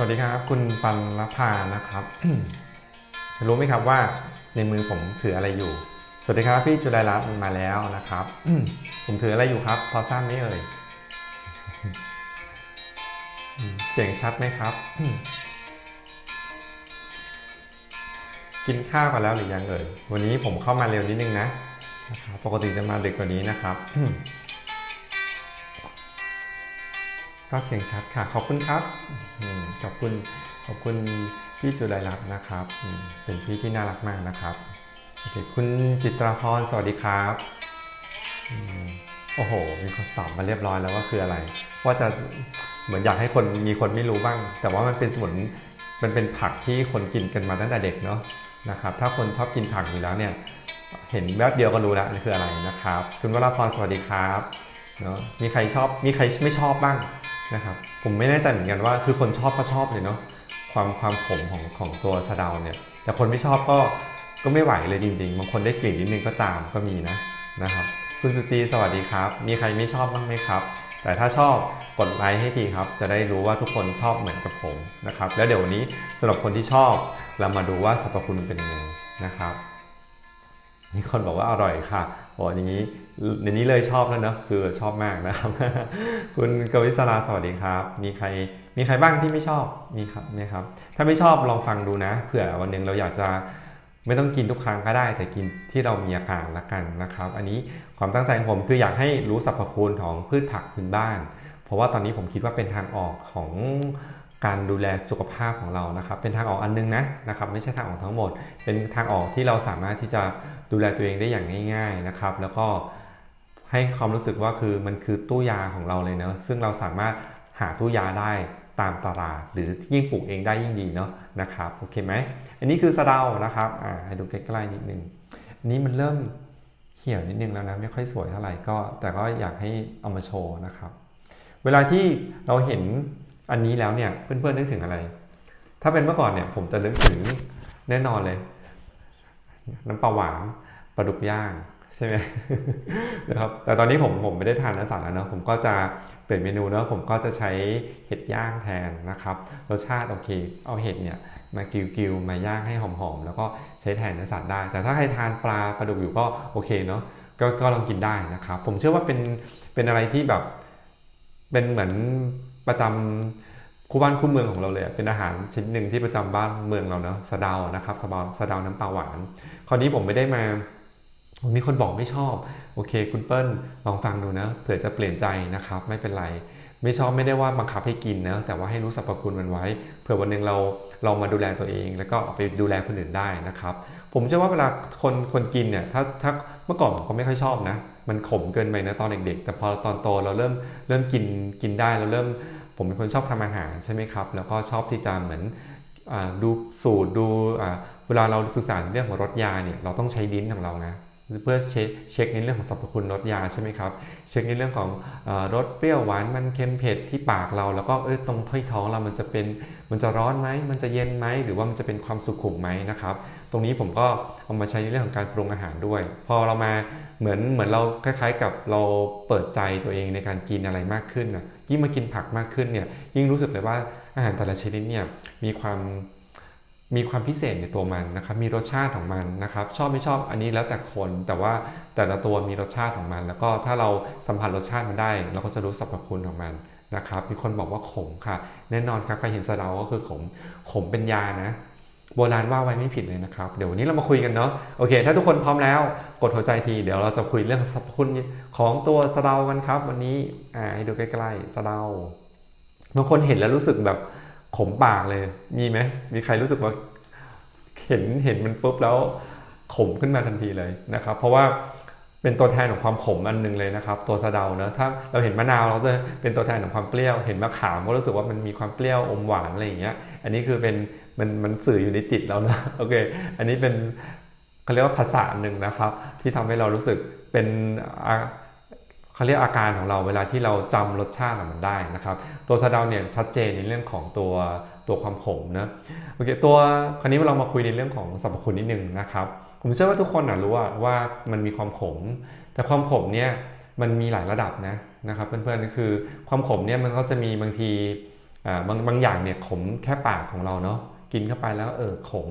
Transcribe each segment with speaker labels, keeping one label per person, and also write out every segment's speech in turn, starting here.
Speaker 1: สวัสดีครับ คุณปันลภานะครับ รู้ไหมครับว่าในมือผมถืออะไรอยู่ สวัสดีครับพี่จุลัยรัตน์มาแล้วนะครับ ผมถืออะไรอยู่ครับ พอทราบไหมเอ่ยเสียงชัดไหมครับ กินข้าวกันแล้วหรือยังเอ่ยวันนี้ผมเข้ามาเร็วนิดนึงนะนะครับปกติจะมาดึกกว่านี้นะครับ ก็เสียงชัดค่ะ ขอบคุณครับขอบคุณขอบคุณพี่จุลัยรัตน์นะครับ เป็นพี่ที่น่ารักมากนะครับโอเคคุณจิตราพรสวัสดีครับโอ้โห มีคนตอบมาเรียบร้อยแล้วว่าคืออะไรว่าจะเหมือนอยากให้คนมีคนไม่รู้บ้าง แต่ว่ามันเป็นสมุนมันเป็นผักที่คนกินกันมาตั้งแต่เด็กเนาะนะครับ ถ้าคนชอบกินผักอยู่แล้วเนี่ย เห็นแวบเดียวก็รู้แล้วนี่คืออะไรนะครับ คุณวราพรสวัสดีครับ เนาะมีใครชอบมีใครไม่ชอบบ้างนะครับผมไม่แน่ใจเหมือนกันว่า คือคนชอบก็ชอบเลยเนาะความความขมของของตัวสะเดาเนี่ย แต่คนไม่ชอบก็ก็ไม่ไหวเลยจริงๆบางคนได้กลิ่นนิดนึงก็จามก็มีนะนะครับคุณสุจีสวัสดีครับ มีใครไม่ชอบบ้างไหมครับ แต่ถ้าชอบกดไลค์ให้ทีครับ จะได้รู้ว่าทุกคนชอบเหมือนกับผมนะครับ แล้วเดี๋ยววันนี้สำหรับคนที่ชอบเรามาดูว่าสรรพคุณเป็นยังไงนะครับมีคนบอกว่าอร่อยค่ะโอ้อย่างนี้ ในนี้เลยชอบแล้วเนอะคือชอบมากนะครับ คุณกวิศราสวัสดีครับ มีใครมีใครบ้างที่ไม่ชอบมีครับไหมครับ ถ้าไม่ชอบลองฟังดูนะเผื่อวันหนึ่งเราอยากจะไม่ต้องกินทุกครั้งก็ได้ แต่กินที่เรามีอาการละกันนะครับ อันนี้ความตั้งใจของผมคืออยากให้รู้สรรพคุณของพืชผักพื้นบ้าน เพราะว่าตอนนี้ผมคิดว่าเป็นทางออกของการดูแลสุขภาพของเรานะครับ เป็นทางออกอันนึงนะนะครับไม่ใช่ทางออกทั้งหมด เป็นทางออกที่เราสามารถที่จะดูแลตัวเองได้อย่างง่าย ๆนะครับ แล้วก็ ให้ความรู้สึกว่าคือมันคือตู้ยาของเราเลยเนาะซึ่งเราสามารถหาตู้ยาได้ตามตลาดหรือยิ่งปลูกเองได้ยิ่งดีเนาะนะครับโอเคไหมอันนี้คือสะเดานะครับอ่าให้ดูใกล้ๆนิดนึงอันนี้มันเริ่มเหี่ยวนิดนึงแล้วนะไม่ค่อยสวยเท่าไหร่ก็ แต่ก็อยากให้เอามาโชว์นะครับ เวลาที่เราเห็นอันนี้แล้วเนี่ยเพื่อนๆนึกถึงอะไร ถ้าเป็นเมื่อก่อนเนี่ยผมจะนึกถึงแน่นอนเลย น้ำปลาหวานปลาดุกย่าง ใช่ไหมนะครับแต่ตอนนี้ผมผมไม่ได้ทานเนื้อสัตว์แล้วเนอะผมก็จะเปลี่ยนเมนูเนอะผมก็จะใช้เห็ดย่างแทนนะครับรสชาติโอเค เอาเห็ดเนี่ยมากิวกิวมาย่างให้หอมๆแล้วก็ใช้แทนเนื้อสัตว์ได้ แต่ถ้าใครทานปลาปลาดุกอยู่ก็โอเคเนาะก็ก็ลองกินได้นะครับ ผมเชื่อว่าเป็นเป็นอะไรที่แบบ เป็นเหมือนประจำคู่บ้านคู่เมืองของเราเลยเป็นอาหารชิ้นหนึ่งที่ประจำบ้านเมืองเราเนาะสะเดานะครับสะเดาสะเดาน้ำปลาหวาน คราวนี้ผมไม่ได้มา มีคนบอกไม่ชอบ โอเค คุณเปิ้ลลองฟังดูนะเผื่อจะเปลี่ยนใจนะครับ ไม่เป็นไร ไม่ชอบไม่ได้ว่าบังคับให้กินนะแต่ว่าให้รู้สรรพคุณมันไว้เผื่อวันหนึ่งเราเรามาดูแลตัวเอง แล้วก็เอาไปดูแลคนอื่นได้นะครับ ผมเชื่อว่าเวลาคนคนกินเนี่ยถ้าถ้าเมื่อก่อนผมก็ไม่ค่อยชอบนะ มันขมเกินไปนะตอนเด็กๆ แต่พอตอนโตเราเริ่มเริ่มกินกินได้เราเริ่ม ผมเป็นคนชอบทำอาหารใช่ไหมครับ แล้วก็ชอบที่จะเหมือนอาดูสูตรดูอ่าเวลาเราสื่อสารเรื่องของรสยาเนี่ยเราต้องใช้ลิ้นของเรานะ เพื่อเช็คเช็คในเรื่องของสรรพคุณรสยาใช่ไหมครับ เช็คในเรื่องของอรสเปรี้ยวหวานมันเค็มเผ็ดที่ปากเรา แล้วก็เออตรงที่ท้องเรามันจะเป็นมันจะร้อนไหมมันจะเย็นไหมหรือว่ามันจะเป็นความสุขุมไหมนะครับ ตรงนี้ผมก็เอามาใช้ในเรื่องของการปรุงอาหารด้วย พอเรามาเหมือนเหมือนเราคล้ายๆ กับเราเปิดใจตัวเองในการกินอะไรมากขึ้นนะยิ่งมากินผักมากขึ้นเนี่ยยิ่งรู้สึกเลยว่าอาหารแต่ละชนิดเนี่ยมีความ มีความพิเศษในตัวมันนะครับ มีรสชาติของมันนะครับ ชอบไม่ชอบอันนี้แล้วแต่คน แต่ว่าแต่ละตัวมีรสชาติของมัน แล้วก็ถ้าเราสัมผัสรสชาติมันได้ เราก็จะรู้สรรพคุณของมันนะครับ มีคนบอกว่าขมค่ะ แน่นอนครับใครเห็นสะเดาก็คือขม ขมเป็นยานะ โบราณว่าไว้ไม่ผิดเลยนะครับ เดี๋ยววันนี้เรามาคุยกันเนาะ โอเค ถ้าทุกคนพร้อมแล้ว กดหัวใจที เดี๋ยวเราจะคุยเรื่องสรรพคุณของตัวสะเดากันครับ วันนี้ อ่า ให้ดูใกล้ๆสะเดาบางคนเห็นแล้วรู้สึกแบบ ขมปากเลย มีไหมมีใครรู้สึกว่าเห็นเห็นมันปุ๊บแล้วขมขึ้นมาทันทีเลยนะครับ เพราะว่าเป็นตัวแทนของความขมอันหนึงเลยนะครับ ตัวสะเดาเนอะถ้าเราเห็นมะนาวเราจะเป็นตัวแทนของความเปรี้ยว เห็นมะขามก็รู้สึกว่ามันมีความเปรี้ยวอมหวานอะไรอย่างเงี้ย อันนี้คือเป็นมันมันสื่ออยู่ในจิตแล้วนะโอเค อันนี้เป็นเขาเรียกว่าภาษาหนึ่งนะครับ ที่ทำให้เรารู้สึกเป็นอ เขาเรียกอาการของเราเวลาที่เราจำรสชาติมันได้นะครับ ตัวสะเดาเนี่ยชัดเจนในเรื่องของตัวตัวความขมนะโอเคตัวคราวนี้เรามาคุยในเรื่องของสรรพคุณนิดนึงนะครับ ผมเชื่อว่าทุกคนนะรู้ว่าว่ามันมีความขม แต่ความขมเนี่ยมันมีหลายระดับนะนะครับเพื่อนๆก็คือความขมเนี่ยมันก็จะมีบางทีบางบางอย่างเนี่ยขมแค่ปากของเราเนาะกินเข้าไปแล้วเออขม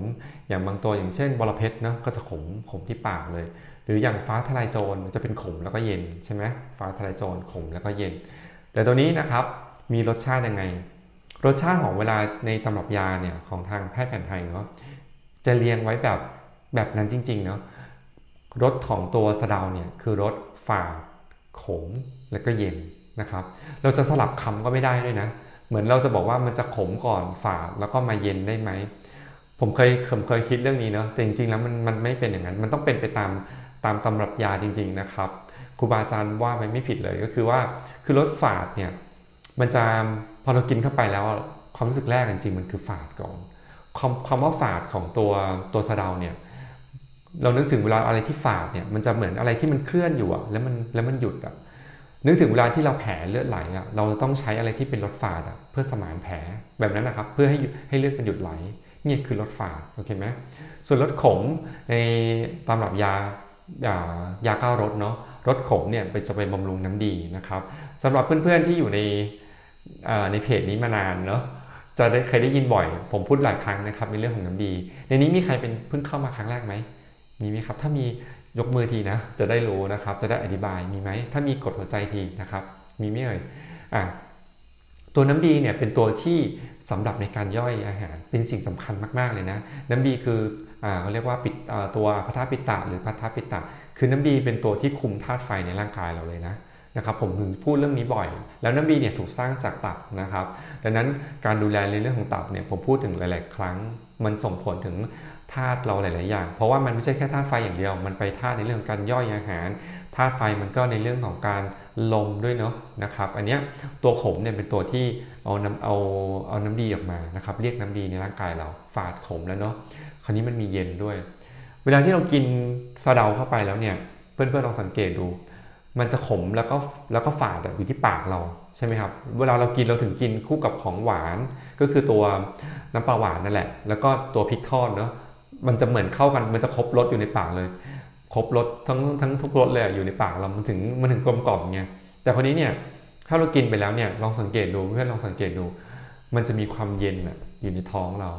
Speaker 1: อย่างบางตัวอย่างเช่นบอระเพ็ดเนาะก็จะขมขมที่ปากเลย หรืออย่างฟ้าทลายโจรจะเป็นขมแล้วก็เย็นใช่ไหมฟ้าทลายโจรขมแล้วก็เย็น แต่ตัวนี้นะครับมีรสชาติยังไง รสชาติของเวลาในตำรับยาเนี่ยของทางแพทย์แผนไทยเนาะจะเรียงไว้แบบแบบนั้นจริงๆเนาะรสของตัวสะเดาเนี่ยคือรสฝาดขมแล้วก็เย็นนะครับ เราจะสลับคำก็ไม่ได้ด้วยนะ เหมือนเราจะบอกว่ามันจะขมก่อนฝาดแล้วก็มาเย็นได้ไหมผมเคยผมเคยคิดเรื่องนี้เนาะแต่จริงๆแล้วมันมันไม่เป็นอย่างนั้น มันต้องเป็นไปตาม ตามตำรับยาจริงๆนะครับครูบาอาจารย์ว่าไปไม่ผิดเลยก็คือว่าคือรสฝาดเนี่ยมันจะพอเรากินเข้าไปแล้วความรู้สึกแรกจริงๆมันคือฝาดก่อนคำคำว่าฝาดของตัวตัวสะเดาเนี่ยเรานึกถึงเวลาอะไรที่ฝาดเนี่ยมันจะเหมือนอะไรที่มันเคลื่อนอยู่อะแล้วมันแล้วมันหยุดอะนึกถึงเวลาที่เราแผลเลือดไหลอะเราต้องใช้อะไรที่เป็นรสฝาดอะเพื่อสมานแผลแบบนั้นนะครับ เพื่อให้ให้เลือดมันหยุดไหลนี่คือรสฝาดโอเคไหมส่วนรสขมในตำรับยา ยาเก้ารสเนาะรสขมเนี่ยจะไปบำรุงน้ำดีนะครับสำหรับเพื่อนๆที่อยู่ในในเพจนี้มานานเนาะจะได้เคยได้ยินบ่อย ผมพูดหลายครั้งนะครับในเรื่องของน้ำดี ในนี้มีใครเป็นเพิ่งเข้ามาครั้งแรกไหมมีไหมครับ ถ้ามียกมือทีนะ จะได้รู้นะครับ จะได้อธิบายมีไหมถ้ามีกดหัวใจทีนะครับ มีไม่เอ่ยอะตัวน้ำดีเนี่ยเป็นตัวที่สำหรับในการย่อยอาหารเป็นสิ่งสำคัญมากๆเลยนะ น้ำดีคือ เขาเรียกว่าปิดตัวพัทธปิตะหรือพัทธปิตะ คือน้ำดีเป็นตัวที่คุมธาตุไฟในร่างกายเราเลยนะนะครับผมถึงพูดเรื่องนี้บ่อย แล้วน้ำดีเนี่ยถูกสร้างจากตับนะครับ ดังนั้นการดูแลในเรื่องของตับเนี่ยผมพูดถึงหลาย ๆ ครั้ง มันส่งผลถึงธาตุเราหลาย ๆ อย่าง เพราะว่ามันไม่ใช่แค่ธาตุไฟอย่างเดียว มันไปธาตุในเรื่องการย่อยอาหารธาตุไฟมันก็ในเรื่องของการลมด้วยเนาะนะครับ อันนี้ตัวขมเนี่ยเป็นตัวที่เอาน้ำเอาเอาน้ำดีออกมานะครับ เรียกน้ำดีในร่างกายเราฝาดขมแล้วเนาะ ราวนี้มันมีเย็นด้วย เวลาที่เรากินสะเดาเข้าไปแล้วเนี่ย เพื่อนๆลองสังเกตดู มันจะขมแล้วก็แล้วก็ฝาดอยู่ที่ปากเราใช่ไหมครับ เวลาเรากินเราถึงกินคู่กับของหวาน ก็คือตัวน้ำปลาหวานนั่นแหละ แล้วก็ตัวพริกทอดเนาะ มันจะเหมือนเข้ากัน มันจะครบรสอยู่ในปากเลย ครบรสทั้งทั้งทุกรสเลยอยู่ในปากเรา มันถึงมันถึงกลมกล่อมไง แต่คนนี้เนี่ยถ้าเรากินไปแล้วเนี่ยลองสังเกตดูเพื่อนลองสังเกตดู มันจะมีความเย็นอยู่ในท้องเรา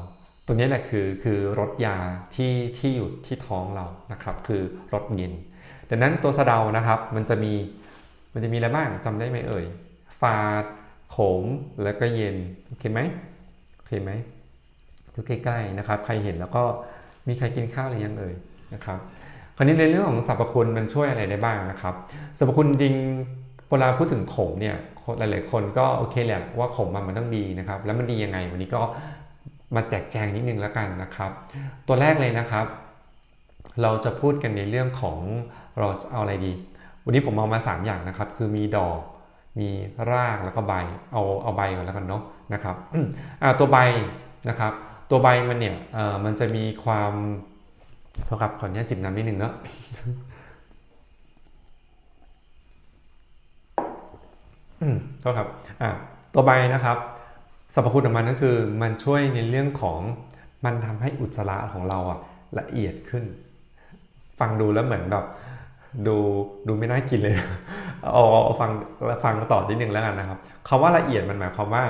Speaker 1: ตัวนี้แหละคือคือรสยาที่ที่อยู่ที่ท้องเรานะครับ คือรสเย็นดังนั้นตัวสะเดานะครับมันจะมีมันจะมีอะไรบ้างจำได้ไหมเอ่ยฝาดขมแล้วก็เย็นโอเคไหมโอเคไหมดูใกล้ๆนะครับ ใครเห็นแล้วก็มีใครกินข้าวหรือยังเอ่ยนะครับคราวนี้ในเรื่องของสรรพคุณมันช่วยอะไรได้บ้างนะครับสรรพคุณจริงเวลาพูดถึงขมเนี่ยหลายๆคนก็โอเคแหละว่าขมมันต้องดีนะครับ แล้วมันดียังไงวันนี้ก็ มาแจกแจงนิดนึงแล้วกันนะครับ ตัวแรกเลยนะครับ เราจะพูดกันในเรื่องของเราเอาอะไรดี วันนี้ผมเอามา 3 อย่างนะครับ คือมีดอกมีรากแล้วก็ใบเอาเอาใบก่อนแล้วกันเนาะนะครับอ่าตัวใบนะครับ ตัวใบมันเนี่ยเอ่อมันจะมีความโทษครับขออนุญาตจิบน้ำนิดนึงเนาะอืมโทษครับอ่าตัวใบนะครับ รรพคุณของมันก็คือมันช่วยในเรื่องของมันทำให้อุจจาระของเราอะละเอียดขึ้น ฟังดูแล้วเหมือนแบบดูดูไม่น่ากินเลยเอาเอาฟังฟังต่อนิดนึงแล้วกันนะครับคำว่าละเอียดมันหมายความว่า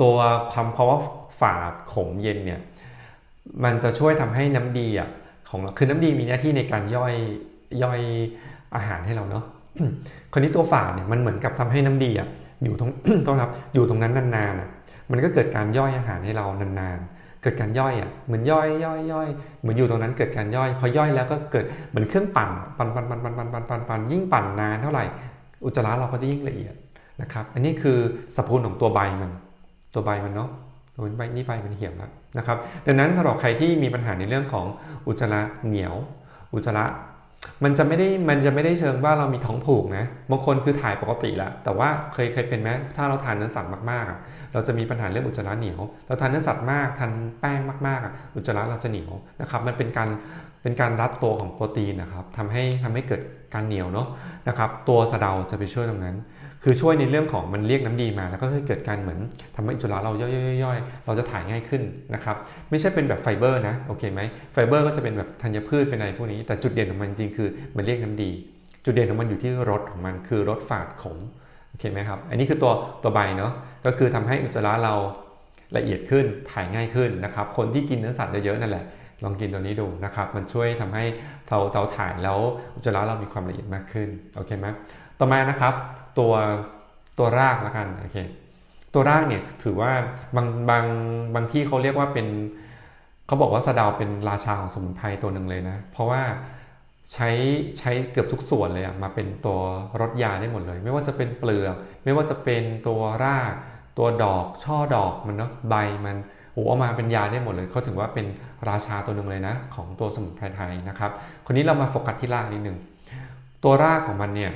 Speaker 1: ตัวคำคำว่าฝาดขมเย็นเนี่ยมันจะช่วยทำให้น้ำดีอะของเราคือน้ำดีมีหน้าที่ในการย่อยย่อยอาหารให้เราเนาะคนนี้ตัวฝาดเนี่ยมันเหมือนกับทำให้น้ำดีอะ อยู่ตรงต้องรับอยู่ตรงนั้นนานๆอะมันก็เกิดการย่อยอาหารให้เรานานๆ เกิดการย่อยอะเหมือนย่อยย่อยย่อยเหมือนอยู่ตรงนั้นเกิดการย่อย พอย่อยแล้วก็เกิดเหมือนเครื่องปั่นปั่นปั่นปั่นปั่นปั่นปั่นปั่นปั่นยิ่งปั่นนานเท่าไหร่ อุจจาระเราก็จะยิ่งละเอียดนะครับ อันนี้คือสรรพคุณของตัวใบมัน ตัวใบมันเนาะโอ้ยใบนี่ใบมันเหี่ยวแล้วนะครับ ดังนั้นสำหรับใครที่มีปัญหาในเรื่องของอุจจาระเหนียว อุจจาระ มันจะไม่ได้มันจะไม่ได้เชิงว่าเรามีท้องผูกนะบางคนคือถ่ายปกติแล้วแต่ว่าเคยเคยเป็นไหมถ้าเราทานเนื้อสัตว์มากๆเราจะมีปัญหาเรื่องอุจจาระเหนียว เราทานเนื้อสัตว์มากทานแป้งมากๆอุจจาระเราจะเหนียวนะครับมันเป็นการเป็นการรัดตัวของโปรตีนนะครับทำให้ทำให้เกิดการเหนียวเนาะนะครับตัวสะเดาจะไปช่วยตรงนั้น คือช่วยในเรื่องของมันเรียกน้ำดีมา แล้วก็เกิดการเหมือนทำให้อุจจาระเราย่อยๆเราจะถ่ายง่ายขึ้นนะครับไม่ใช่เป็นแบบไฟเบอร์นะโอเคไหมไฟเบอร์ก็จะเป็นแบบธัญพืชเป็นอะไรพวกนี้แต่จุดเด่นของมันจริงคือมันเรียกน้ำดี จุดเด่นของมันอยู่ที่รสของมันคือรสฝาดขมโอเคไหมครับอันนี้คือตัวตัวใบเนาะก็คือทำให้อุจจาระเราละเอียดขึ้นถ่ายง่ายขึ้นนะครับคนที่กินเนื้อสัตว์เยอะๆนั่นแหละลองกินตัวนี้ดูนะครับ มันช่วยทำให้เตาเตาถ่านแล้วอุจจาระเรามีความละเอียดมากขึ้น โอเคไหมต่อมานะครับ ตัวตัวรากแล้วกันโอเคตัวรากเนี่ยถือว่าบางบางบางที่เขาเรียกว่าเป็นเขาบอกว่าสะดาวเป็นราชาของสมุนไพรตัวหนึ่งเลยนะ เพราะว่าใช้ใช้เกือบทุกส่วนเลยอะมาเป็นตัวรสยาได้หมดเลย ไม่ว่าจะเป็นเปลือกไม่ว่าจะเป็นตัวราก ตัวดอกช่อดอกมันเนาะใบมันโอ้เอามาเป็นยาได้หมดเลยเขาถือว่าเป็นราชาตัวหนึ่งเลยนะ ของตัวสมุนไพรไทยนะครับคนนี้เรามาโฟกัสที่รากนิดนึงตัวรากของมันเนี่ย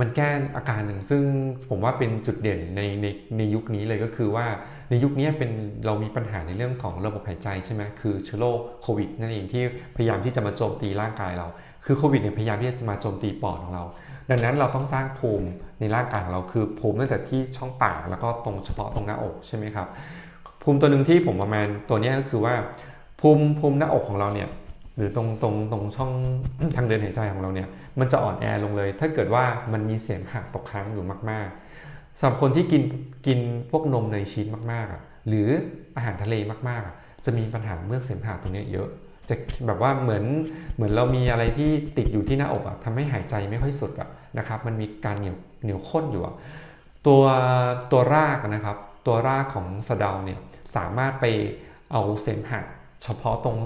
Speaker 1: มันแก้อาการหนึ่งซึ่งผมว่าเป็นจุดเด่นในในในยุคนี้เลยก็คือว่าในยุคนี้เป็นเรามีปัญหาในเรื่องของระบบหายใจใช่ไหมคือเชื้อโรคโควิดนั่นเองที่พยายามที่จะมาโจมตีร่างกายเรา คือโควิดเนี่ยพยายามที่จะมาโจมตีปอดของเรา ดังนั้นเราต้องสร้างภูมิในร่างกายของเราคือภูมิตั้งแต่ที่ช่องปากแล้วก็ตรงเฉพาะตรงหน้าอกใช่ไหมครับภูมิตัวหนึ่งที่ผมประมาณตัวนี้ก็คือว่าภูมิภูมิหน้าอกของเราเนี่ย หรือตรงตรงตรงช่องทางเดินหายใจของเราเนี่ย มันจะอ่อนแอลงเลย ถ้าเกิดว่ามันมีเสียงหักตกค้างอยู่มากๆสำหรับคนที่กินกินพวกนมเนยชีสมากๆอะหรืออาหารทะเลมากๆ จะมีปัญหาเมือกเสมหะตรงนี้เยอะ จะแบบว่าเหมือนเหมือนเรามีอะไรที่ติดอยู่ที่หน้าอกอะทำให้หายใจไม่ค่อยสุดอะนะครับ มันมีการเหนียวเหนียวข้นอยู่อะตัวตัวรากนะครับ ตัวรากของสะเดาเนี่ยสามารถไปเอาเสมหะ เฉพาะตรง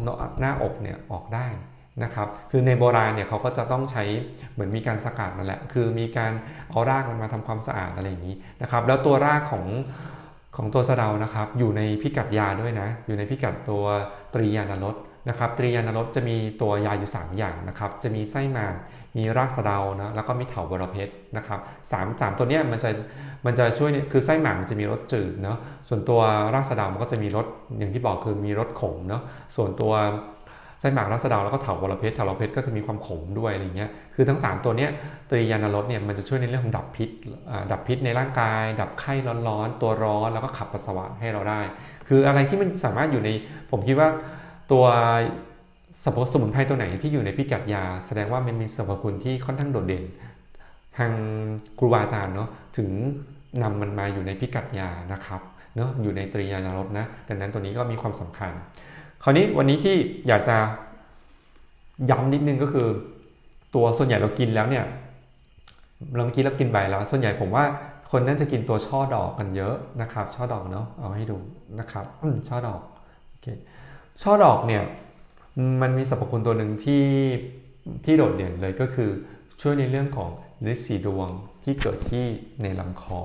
Speaker 1: หน้าอกเนี่ยออกได้นะครับ คือในโบราณเนี่ยเขาก็จะต้องใช้เหมือนมีการสกัดมาแหละ คือมีการเอารากมันมาทำความสะอาดอะไรอย่างนี้นะครับ แล้วตัวรากของของตัวสะเดานะครับ อยู่ในพิกัดยาด้วยนะ อยู่ในพิกัดตัวตรียานรส นะครับตรียานรสจะมีตัวยาอยู่ 3 อย่างนะครับ จะมีไส้หมากมีรากสะเดานะแล้วก็มีเถาบรเพชรนะครับสามสามตัวเนี้ยมันจะมันจะช่วยนี่คือไส้หมากมันจะมีรสจืดเนาะส่วนตัวรากสะเดามันก็จะมีรสอย่างที่บอกคือมีรสขมเนาะส่วนตัวไส้หมากรากสะเดาแล้วก็เถาบรเพชรเถาบรเพชรก็จะมีความขมด้วยอะไรเงี้ยคือทั้ง 3 ตัวเนี้ยตรียานรสเนี่ยมันจะช่วยในเรื่องของดับพิษดับพิษในร่างกาย ดับไข้ร้อนๆตัวร้อนแล้วก็ขับปัสสาวะให้เราได้ คืออะไรที่มันสามารถอยู่ในผมคิดว่า ตัวสรรพสมุนไพรตัวไหนที่อยู่ในพิกัดยา แสดงว่ามันมีสรรพคุณที่ค่อนข้างโดดเด่น ทางครูบาอาจารย์เนาะถึงนำมันมาอยู่ในพิกัดยานะครับเนาะอยู่ในตรียานรสนะดังนั้นตัวนี้ก็มีความสำคัญ คราวนี้วันนี้ที่อยากจะย้ำนิดนึงก็คือ ตัวส่วนใหญ่เรากินแล้วเนี่ยเราเมื่อกี้เรากินใบแล้ว ส่วนใหญ่ผมว่าคนน่าจะกินตัวช่อดอกกันเยอะนะครับ ช่อดอกเนาะเอาให้ดูนะครับอืมช่อดอกโอเค ช่อดอกเนี่ยมันมีสรรพคุณตัวหนึ่งที่ที่โดดเด่นเลยก็คือช่วยในเรื่องของฤทธิ์สีดวงที่เกิดที่ในลำคอ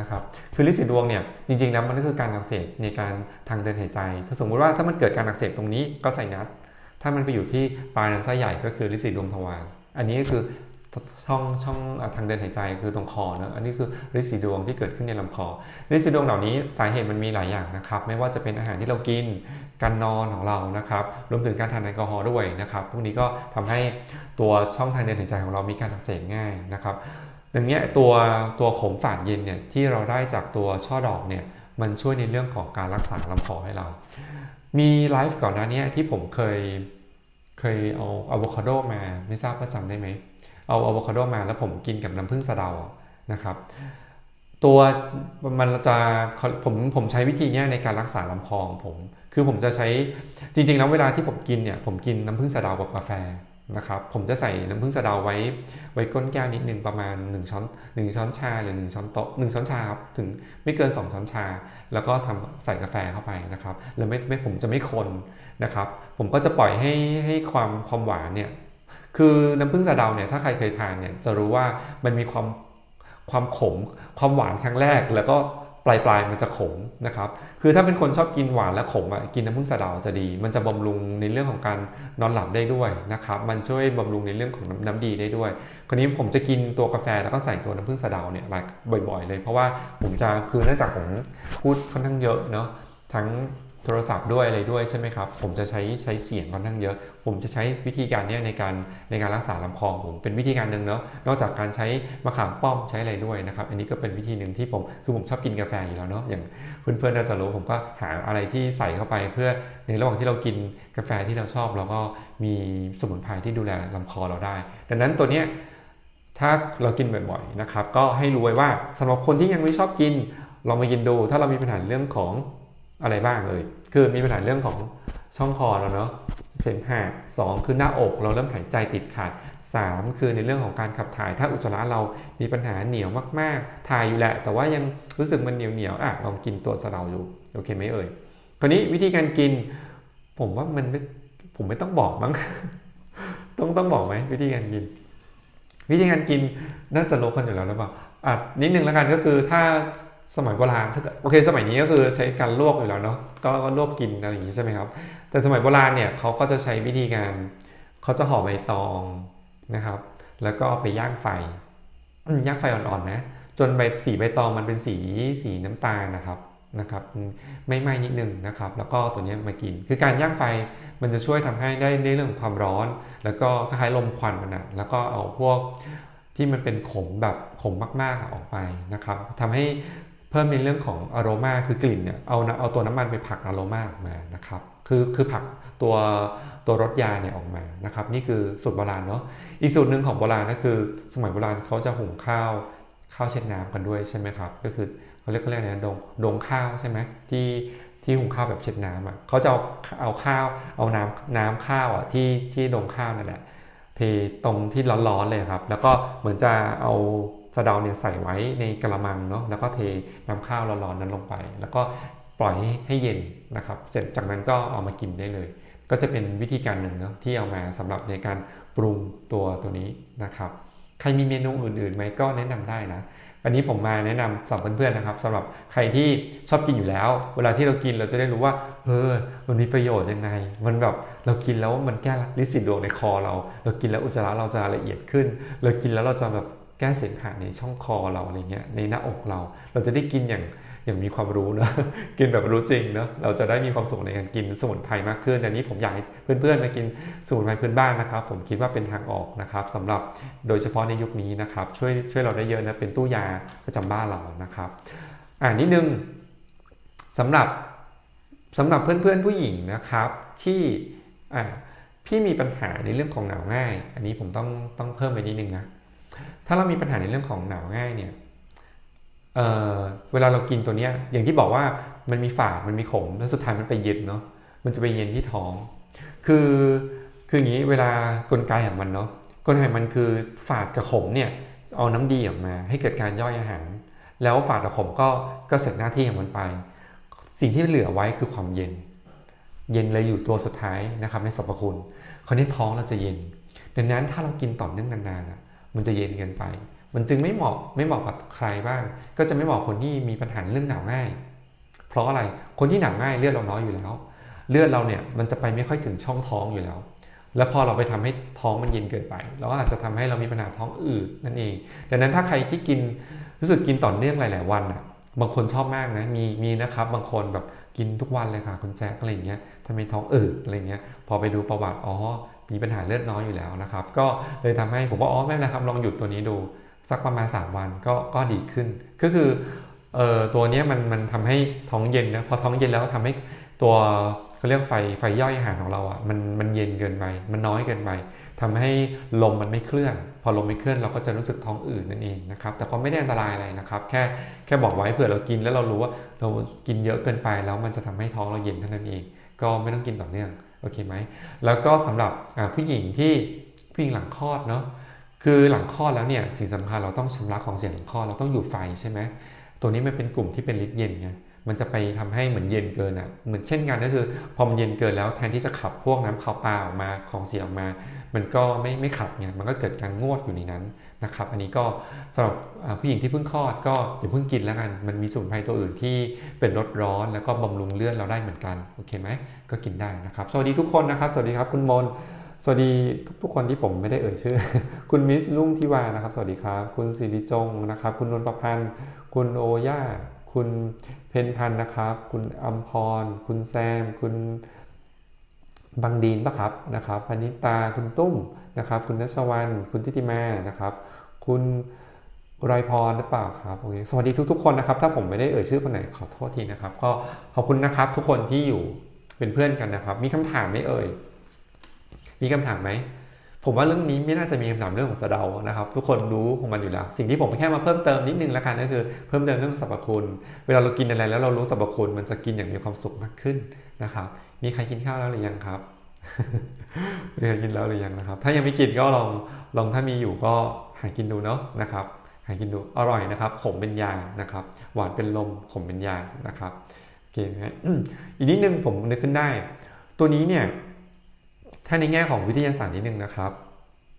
Speaker 1: นะครับคือฤทธิ์สีดวงเนี่ยจริงๆแล้วมันก็คือการอักเสบในการทางเดินหายใจ ถ้าสมมุติว่าถ้ามันเกิดการอักเสบตรงนี้ก็ใส่นัดถ้ามันไปอยู่ที่ปลายลำไส้ใหญ่ก็คือฤทธิ์สีดวงทวารอันนี้ก็คือช่องช่องทางเดินหายใจคือตรงคอนะอันนี้คือฤทธิ์สีดวงที่เกิดขึ้นในลำคอฤทธิ์สีดวงเหล่านี้สาเหตุมันมีหลายอย่างนะครับ ไม่ว่าจะเป็นอาหารที่เรากิน การนอนของเรานะครับ รวมถึงการทานแอลกอฮอล์ด้วยนะครับ พวกนี้ก็ทำให้ตัวช่องทางเดินหายใจของเรามีการอักเสบง่ายนะครับดังนี้ตัวตัวขมฝาดเย็นเนี่ยที่เราได้จากตัวช่อดอกเนี่ยมันช่วยในเรื่องของการรักษาลำคอให้เรา มีไลฟ์ก่อนหน้านี้ที่ผมเคยเคยเอาอะโวคาโดมาไม่ทราบว่าจำได้ไหม เอาอะโวคาโดมาแล้วผมกินกับน้ำผึ้งสะเดานะครับ ตัวมันจะผมผมใช้วิธีนี้ในการรักษาลำคอของผม คือผมจะใช้จริงๆแล้วเวลาที่ผมกินเนี่ยผมกินน้ำผึ้งสะเดากับกาแฟนะครับผมจะใส่น้ำผึ้งสะเดาไว้ไว้ก้นแก้วนิดนึงประมาณ 1 ช้อน 1 ช้อนชาหรือ 1 ช้อนโต๊ะ1ช้อนชาครับถึงไม่เกิน 2 ช้อนชา แล้วก็ทำใส่กาแฟเข้าไปนะครับแล้วไม่ไม่ผมจะไม่คนนะครับ ผมก็จะปล่อยให้ให้ความความหวานเนี่ยคือน้ำผึ้งสะเดาเนี่ยถ้าใครเคยทานเนี่ยจะรู้ว่ามันมีความความขมความหวานครั้งแรกแล้วก็ ปลายปลายมันจะขมนะครับ คือถ้าเป็นคนชอบกินหวานและขมอะกินน้ำผึ้งสะเดาจะดี มันจะบำรุงในเรื่องของการนอนหลับได้ด้วยนะครับ มันช่วยบำรุงในเรื่องของน้ำน้ำดีได้ด้วย คราวนี้ผมจะกินตัวกาแฟแล้วก็ใส่ตัวน้ำผึ้งสะเดาเนี่ยบ่อยๆเลย เพราะว่าผมจะคือเนื่องจากผมพูดค่อนข้างเยอะเนาะทั้ง โทรศัพท์ด้วยอะไรด้วยใช่ไหมครับ ผมจะใช้ใช้เสียงค่อนข้างเยอะ ผมจะใช้วิธีการนี้ในการในการรักษาลำคอผมเป็นวิธีการหนึ่งเนาะนอกจากการใช้มะขามป้อมใช้อะไรด้วยนะครับ อันนี้ก็เป็นวิธีหนึ่งที่ผมคือผมชอบกินกาแฟอยู่แล้วเนาะอย่างเพื่อนๆน่าจะรู้ผมก็หาอะไรที่ใส่เข้าไป เพื่อในระหว่างที่เรากินกาแฟที่เราชอบเราก็มีสมุนไพรที่ดูแลลำคอเราได้ ดังนั้นตัวเนี้ยถ้าเรากินบ่อยๆนะครับก็ให้รู้ไว้ว่าสำหรับคนที่ยังไม่ชอบกินลองมากินดู ถ้าเรามีปัญหาเรื่องของ อะไรบ้างเลย คือมีปัญหาเรื่องของช่องคอเราเนาะเสมหะสองคือหน้าอกเราเริ่มหายใจติดขัดสามคือในเรื่องของการขับถ่าย ถ้าอุจจาระเรามีปัญหาเหนียวมากๆ ถ่ายอยู่แหละ แต่ว่ายังรู้สึกมันเหนียวเหนียวๆอะลองกินตัวสะเดาอยู่โอเคไหมเอ่ยคราวนี้วิธีการกิน ผมว่ามันไม่ผมไม่ต้องบอกมั้งต้องต้องบอกไหมวิธีการกิน วิธีการกินน่าจะรู้กันอยู่แล้วหรือเปล่าอะนิดนึงแล้วกันก็คือถ้า สมัยโบราณถ้าโอเคสมัยนี้ก็คือใช้การลวกอยู่แล้วเนาะก็ลวกกินอะไรอย่างนี้ใช่ไหมครับ แต่สมัยโบราณเนี่ยเขาก็จะใช้วิธีการเขาจะห่อใบตองนะครับ แล้วก็ไปย่างไฟย่างไฟอ่อนๆนะ จนใบสีใบตองมันเป็นสีสีน้ำตาลนะครับนะครับไม่ไหม้นิดนึงนะครับ แล้วก็ตัวเนี้ยมากิน คือการย่างไฟมันจะช่วยทำให้ได้ในเรื่องความร้อน แล้วก็คล้ายลมควันมันอะแล้วก็เอาพวกที่มันเป็นขมแบบขมมากๆอออกไปนะครับทำให้ เพิ่มในเรื่องของอโรมาคือกลิ่นเนี่ยเอาเอาตัวน้ำมันไปผักอโรมาออกมานะครับคือคือผักตัวตัวรสยาเนี่ยออกมานะครับ นี่คือสูตรโบราณเนาะอีกสูตรหนึ่งของโบราณก็คือ สมัยโบราณเขาจะหุงข้าวข้าวเช็ดน้ำกันด้วยใช่ไหมครับก็คือเขาเรียกเขาเรียกอะไรนะดงดงข้าวใช่ไหมที่ที่หุงข้าวแบบเช็ดน้ำอะเขาจะเอาเอาข้าวเอาน้ำน้ำข้าวอะที่ที่ดงข้าวนั่นแหละเทตรงที่ร้อนๆเลยครับ แล้วก็เหมือนจะเอา สะเดาเนี่ยใส่ไว้ในกระมังเนาะแล้วก็เทน้ำข้าวร้อนๆนั้นลงไป แล้วก็ปล่อยให้ให้เย็นนะครับ เสร็จจากนั้นก็เอามากินได้เลย ก็จะเป็นวิธีการหนึ่งเนาะที่เอามาสำหรับในการปรุงตัวตัวนี้นะครับใครมีเมนูอื่นๆไหมก็แนะนำได้นะอันนี้ผมมาแนะนำสำหรับเพื่อนๆนะครับสำหรับใครที่ชอบกินอยู่แล้ว เวลาที่เรากินเราจะได้รู้ว่า เออ มันมีประโยชน์ยังไง มันแบบเรากินแล้วมันแก้ลิสิดวงในคอเรา เรากินแล้วอุจจาระเราจะละเอียดขึ้น เรากินแล้วเราจะแบบ แก้เสมหะในช่องคอเราอะไรเงี้ยในหน้าอกเรา เราจะได้กินอย่างอย่างมีความรู้นะกินแบบรู้จริงเนาะเราจะได้มีความสุขในการกินสมุนไพรมากขึ้นอันนี้ผมอยากให้เพื่อนๆมากินสมุนไพรพื้นบ้านนะครับ ผมคิดว่าเป็นทางออกนะครับสำหรับโดยเฉพาะในยุคนี้นะครับ ช่วยช่วยเราได้เยอะนะเป็นตู้ยาประจำบ้านเรานะครับอ่านิดนึงสำหรับสำหรับเพื่อนๆผู้หญิงนะครับที่อ่าพี่มีปัญหาในเรื่องของหนาวง่าย อันนี้ผมต้องต้องเพิ่มไปนิดนึงนะ ถ้าเรามีปัญหาในเรื่องของหนาวง่ายเนี่ยเเวลาเรากินตัวเนี้ย อย่างที่บอกว่ามันมีฝาดมันมีขม แล้วสุดท้ายมันไปเย็นเนาะมันจะไปเย็นที่ท้อง คือคืออย่างนี้เวลากลไกของมันเนาะกลไกมันคือฝาดกับขมเนี่ยเอาน้ำดีออกมา ให้เกิดการย่อยอาหาร แล้วฝาดกับขมก็ก็เสร็จหน้าที่ของมันไป สิ่งที่เหลือไว้คือความเย็น เย็นเลยอยู่ตัวสุดท้ายนะครับในสรรพคุณคราวนี้ท้องเราจะเย็น ดังนั้นถ้าเรากินต่อเนื่องนานๆ มันจะเย็นเกินไป มันจึงไม่เหมาะไม่เหมาะกับใครบ้าง ก็จะไม่เหมาะคนที่มีปัญหาเรื่องหนาวง่าย เพราะอะไรคนที่หนาวง่ายเลือดเราน้อยอยู่แล้ว เลือดเราเนี่ยมันจะไปไม่ค่อยถึงช่องท้องอยู่แล้ว แล้วพอเราไปทำให้ท้องมันเย็นเกินไป เราก็อาจจะทำให้เรามีปัญหาท้องอืดนั่นเองดังนั้นถ้าใครที่กินรู้สึกกินต่อเนื่องหลาย ๆ วันอะบางคนชอบมากนะมีมีนะครับ บางคนแบบกินทุกวันเลยค่ะคุณแจ๊คอะไรอย่างเงี้ยทำไมท้องอืดอะไรเงี้ย พอไปดูประวัติอ๋อ มีปัญหาเลือดน้อยอยู่แล้วนะครับ ก็เลยทำให้ผมว่าอ๋อไม่นไรครับลองหยุดตัวนี้ดูสักประมาณ 3 วันก็ก็ดีขึ้น ก็คือเอ่อตัวนี้มันมันทำให้ท้องเย็นนะพอท้องเย็นแล้วทำให้ตัวเขาเรียกไฟไฟย่อยอาหารของเราอะมันมันเย็นเกินไปมันน้อยเกินไปทำให้ลมมันไม่เคลื่อน พอลมไม่เคลื่อนเราก็จะรู้สึกท้องอืดนั่นเองนะครับ แต่ก็ไม่ได้อันตรายอะไรนะครับ แค่แค่บอกไว้เผื่อเรากินแล้วเรารู้ว่าเรากินเยอะเกินไปแล้วมันจะทำให้ท้องเราเย็นเท่านั้นเอง ก็ไม่ต้องกินต่อเนื่อง โอเคไหมแล้วก็สำหรับผู้หญิงที่ผู้หญิงหลังคลอดเนาะคือหลังคลอดแล้วเนี่ยสิ่งสำคัญเราต้องชำระของเสียหลังคลอดเราต้องอยู่ไฟใช่ไหมตัวนี้มันเป็นกลุ่มที่เป็นฤทธิ์เย็นไงมันจะไปทำให้เหมือนเย็นเกินอะเหมือนเช่นกันก็คือพอมันเย็นเกินแล้วแทนที่จะขับพวกน้ำขาวปลาออกมาของเสียออกมา มันก็ไม่ไม่ขับไงมันก็เกิดการงวดอยู่ในนั้น นะครับ อันนี้ก็สำหรับผู้หญิงที่เพิ่งคลอดก็อย่าเพิ่งกินแล้วกัน มันมีสมุนไพรตัวอื่นที่เป็นลดร้อนแล้วก็บำรุงเลือดเราได้เหมือนกัน โอเคไหม ก็กินได้นะครับ สวัสดีทุกคนนะครับ สวัสดีครับคุณมน สวัสดีทุกคนที่ผมไม่ได้เอ่ยชื่อ คุณมิสลุงทิวานะครับ สวัสดีครับ คุณสิริจงนะครับ คุณนนท์ประพันธ์ คุณโอย่า คุณเพนพันธ์นะครับ คุณอัมพร คุณแซม คุณ บังดีนปะครับนะครับพนิตาคุณตุ้มนะครับ คุณนัชวันคุณทิติมานะครับ คุณไรพรหรือเปล่าครับโอเคสวัสดีทุกๆคนนะครับ ถ้าผมไม่ได้เอ่ยชื่อคนไหนขอโทษทีนะครับ ก็ขอบคุณนะครับทุกคนที่อยู่เป็นเพื่อนกันนะครับ มีคำถามไหมเอ่ยมีคำถามไหมผมว่าเรื่องนี้ไม่น่าจะมีคำถามเรื่องของสะเดานะครับ ทุกคนรู้ของมันอยู่แล้ว สิ่งที่ผมแค่มาเพิ่มเติมนิดนึงแล้วกันก็คือเพิ่มเติมเรื่องสรรพคุณ เวลาเรากินอะไรแล้วเรารู้สรรพคุณมันจะกินอย่างมีความสุขมากขึ้นนะครับ มีใครกินข้าวแล้วหรือยังครับมีใครกินแล้วหรือยังนะครับ ถ้ายังไม่กินก็ลองลองถ้ามีอยู่ก็หากินดูเนาะนะครับ หากินดูอร่อยนะครับขมเป็นยางนะครับ หวานเป็นลมขมเป็นยางนะครับโอเคไหมอีกนิดนึงผมนึกขึ้นได้ ตัวนี้เนี่ยถ้าในแง่ของวิทยาศาสตร์นิดนึงนะครับ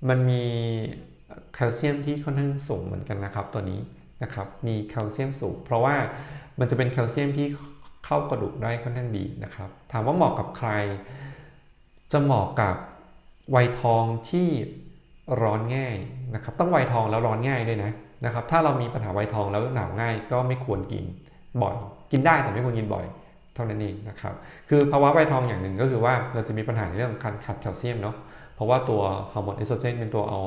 Speaker 1: มันมีแคลเซียมที่ค่อนข้างสูงเหมือนกันนะครับ ตัวนี้นะครับ มีแคลเซียมสูง เพราะว่ามันจะเป็นแคลเซียมที่ เข้ากระดูกได้ค่อนข้างดีนะครับ ถามว่าเหมาะกับใคร จะเหมาะกับวัยทองที่ร้อนง่ายนะครับ ต้องวัยทองแล้วร้อนง่ายด้วยนะนะครับ ถ้าเรามีปัญหาวัยทองแล้วหนาวง่าย ก็ไม่ควรกินบ่อย กินได้แต่ไม่ควรกินบ่อย เท่านั้นเองนะครับ คือภาวะวัยทองอย่างหนึ่งก็คือว่าเราจะมีปัญหาในเรื่องของการขาดแคลเซียมเนาะ เพราะว่าตัวฮอร์โมนเอสโตรเจนเป็นตัวเอา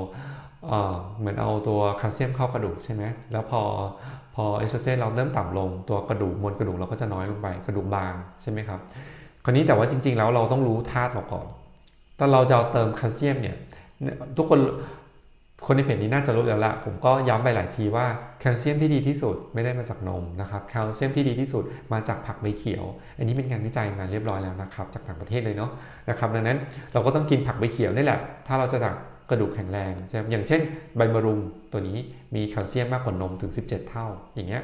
Speaker 1: เหมือนเอาตัวแคลเซียมเข้ากระดูกใช่ไหมแล้วพอพอเอสโตรเจนเราเริ่มต่ำลง ตัวกระดูกมวลกระดูกเราก็จะน้อยลงไปกระดูกบางใช่ไหมครับ คราวนี้แต่ว่าจริง ๆ แล้วเราต้องรู้ธาตุเราก่อนตอนเราจะเอาเติมแคลเซียมเนี่ยทุกคนคนในเพจนี้น่าจะรู้แล้วละผมก็ย้ำไปหลายทีว่าแคลเซียมที่ดีที่สุดไม่ได้มาจากนมนะครับแคลเซียมที่ดีที่สุดมาจากผักใบเขียว อันนี้เป็นงานวิจัยมาเรียบร้อยแล้วนะครับจากต่างประเทศเลยเนาะนะครับดังนั้นเราก็ต้องกินผักใบเขียวนี่แหละ ถ้าเราจะดั กระดูกแข็งแรงใช่ไหมอย่างเช่นใบมะรุมตัวนี้มีแคลเซียมมากกว่านมถึง 17 เท่าอย่างเงี้ย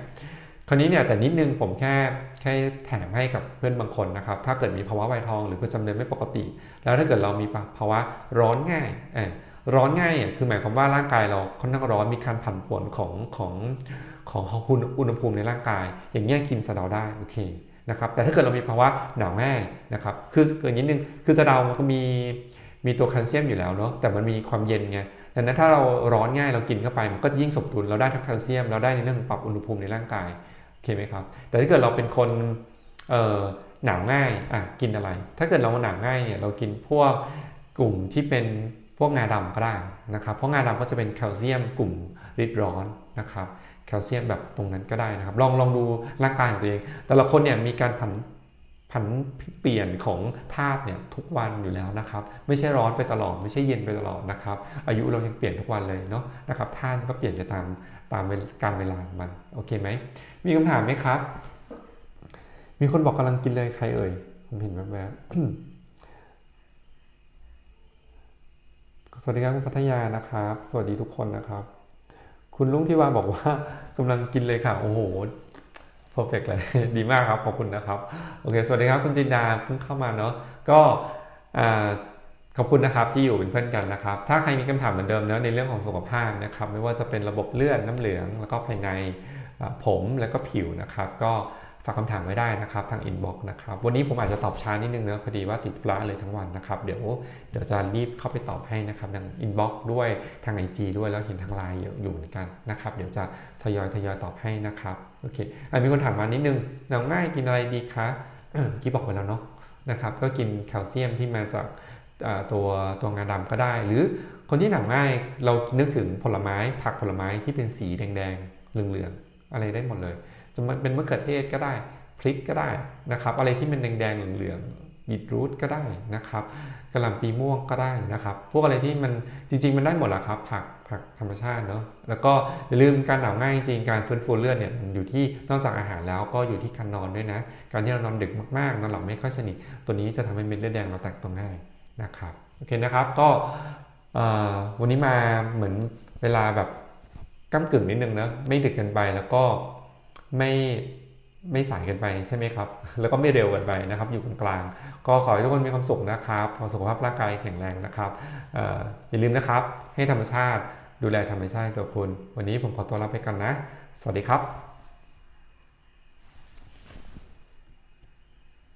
Speaker 1: คราวนี้เนี่ยแต่นิดนึงผมแค่แค่แถมให้กับเพื่อนบางคนนะครับ ถ้าเกิดมีภาวะวัยทองหรือประจำเดือนไม่ปกติ แล้วถ้าเกิดเรามีภาวะร้อนง่ายเออร้อนง่ายคือหมายความว่าร่างกายเราค่อนข้างร้อนมีการผันผวนของของของอุณหภูมิในร่างกาย อย่างเงี้ยกินสะเดาได้โอเคนะครับแต่ถ้าเกิดเรามีภาวะหนาวง่ายนะครับคือเกิดนิดนึงคือสะเดามันก็มี มีตัวแคลเซียมอยู่แล้วเนาะแต่มันมีความเย็นไงดังนั้นถ้าเราร้อนง่ายเรากินเข้าไปมันก็ยิ่งสมดุลเราได้ทั้งแคลเซียมเราได้ในเรื่องปรับอุณหภูมิในร่างกายโอเคไหมครับ แต่ถ้าเกิดเราเป็นคนเอ่อหนาวง่ายอะกินอะไร ถ้าเกิดเราหนาวง่ายเนี่ยเรากินพวกกลุ่มที่เป็นพวกงาดำก็ได้นะครับเพราะงาดำก็จะเป็นแคลเซียมกลุ่มริดร้อนนะครับแคลเซียมแบบตรงนั้นก็ได้นะครับ ลองลองดูร่างกายของตัวเอง แต่ละคนเนี่ยมีการผัน ผันเปลี่ยนของธาตุเนี่ยทุกวันอยู่แล้วนะครับ ไม่ใช่ร้อนไปตลอด ไม่ใช่เย็นไปตลอดนะครับ อายุเรายังเปลี่ยนทุกวันเลยเนาะนะครับธาตุก็เปลี่ยนไปตามตามการเวลามันโอเคไหมมีคำถามไหมครับ มีคนบอกกำลังกินเลยใครเอ่ยผมเห็นแบบแบบสวัสดีครับคุณพัทยานะครับ สวัสดีทุกคนนะครับ คุณลุงที่วาบอกว่ากำลังกินเลยค่ะ โอ้โห เพอร์เฟกเลย ดีมากครับ ขอบคุณนะครับ โอเค สวัสดีครับ คุณจินดาเพิ่งเข้ามาเนาะ ก็ขอบคุณนะครับที่อยู่เป็นเพื่อนกันนะครับ ถ้าใครมีคำถามเหมือนเดิมเนะในเรื่องของสุขภาพนะครับ ไม่ว่าจะเป็นระบบเลือดน้ำเหลือง แล้วก็ภายในผมแล้วก็ผิวนะครับ ก็ฝากคำถามไว้ได้นะครับ ทางอินบ็อกซ์นะครับ วันนี้ผมอาจจะตอบช้านิดนึงเนะพอดีว่าติดธุระเลยทั้งวันนะครับ เดี๋ยวเดี๋ยวจะรีบเข้าไปตอบให้นะครับทางอินบ็อกซ์ด้วยทาง IG ด้วยแล้วเห็นทางไลน์อยู่เหมือนกันนะครับ เดี๋ยวจะทยอยทยอยตอบให้นะครับ โอเคอมีคนถามมานิดนึงหนาง่ายกินอะไรดีคะกี่บอกไปแล้วเนาะนะครับก็กินแคลเซียมที่มาจากตัวตัวงาดำก็ได้ หรือคนที่หนังง่ายเรานึกถึงผลไม้ผักผลไม้ที่เป็นสีแดงๆเหลืองๆอะไรได้หมดเลยจะเป็นมะเขือเทศก็ได้พริกก็ได้นะครับ อะไรที่มันแดงๆเหลืองๆ บีทรูทก็ได้นะครับกระหล่ำปีม่วงก็ได้นะครับ พวกอะไรที่มันจริง ๆ มันได้หมดแหละครับ ผักผักธรรมชาติเนาะแล้วก็อย่าลืมการหนาวง่ายจริงการฟื้นฟูเลือดเนี่ยอยู่ที่นอกจากอาหารแล้วก็อยู่ที่การนอนด้วยนะ การที่เรานอนดึกมากๆนอนหลับไม่ค่อยสนิทตัวนี้จะทำให้เม็ดเลือดแดงเราแตกตัวง่ายนะครับโอเคนะครับก็วันนี้มาเหมือนเวลาแบบก้ากึ่งนิดนึงนะไม่ดึกเกินไปแล้วก็ไม่ ไม่สายกันไปใช่ไหมครับ แล้วก็ไม่เร็วกันไปนะครับ อยู่กลางๆก็ขอให้ทุกคนมีความสุขนะครับขอสุขภาพร่างกายแข็งแรงนะครับอย่าลืมนะครับ ให้ธรรมชาติดูแลธรรมชาติตัวคุณ วันนี้ผมขอตัวลาไปกันนะ สวัสดีครับ